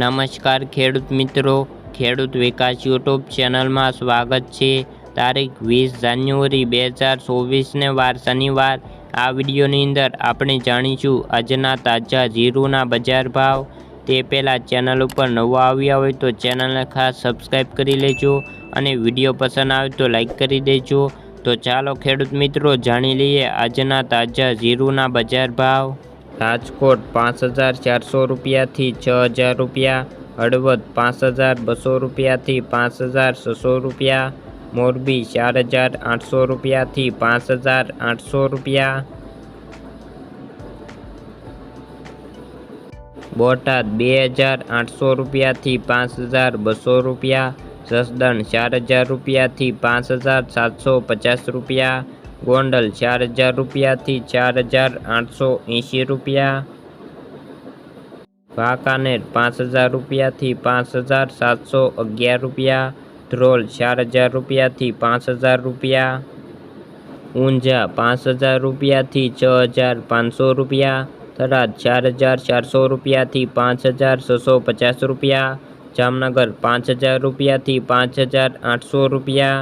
નમસ્કાર ખેડૂત મિત્રો, ખેડૂત વિકાસ યુટ્યુબ ચેનલમાં સ્વાગત છે. તારીખ વીસ જાન્યુઆરી બે હજાર ચોવીસને વાર શનિવાર. આ વિડીયોની અંદર આપણે જાણીશું આજના તાજા જીરુના બજાર ભાવ. તે પહેલાં ચેનલ ઉપર નવો આવ્યા હોય તો ચેનલને ખાસ સબસ્ક્રાઈબ કરી લેજો અને વીડિયો પસંદ આવે તો લાઈક કરી દેજો. તો ચાલો ખેડૂત મિત્રો, જાણી લઈએ આજના તાજા જીરુના બજાર ભાવ. રાજકોટ પાંચ હજાર ચારસો રૂપિયાથી છ હજાર રૂપિયા હળવદ પાંચ હજાર બસો રૂપિયાથી પાંચ હજાર છસો રૂપિયા મોરબી ચાર હજાર આઠસો રૂપિયાથી પાંચ હજાર આઠસો રૂપિયા બોટાદ બે હજાર આઠસો રૂપિયાથી પાંચ હજાર બસો રૂપિયા જસદણ ચાર હજાર રૂપિયાથી પાંચ હજાર સાતસો પચાસ રૂપિયા ગોંડલ ચાર હજાર રૂપિયાથી ચાર હજાર આઠસો એંશી રૂપિયા વાંકાનેર પાંચ હજાર રૂપિયાથી પાંચ હજાર સાતસો અગિયાર રૂપિયા ધ્રોલ ચાર હજાર રૂપિયાથી પાંચ હજાર રૂપિયા ઊંઝા પાંચ હજાર રૂપિયાથી છ હજાર પાંચસો રૂપિયા થરાદ ચાર હજાર ચારસો રૂપિયાથી પાંચ હજાર છસો પચાસ રૂપિયા જામનગર પાંચ હજાર રૂપિયાથી પાંચ હજાર આઠસો રૂપિયા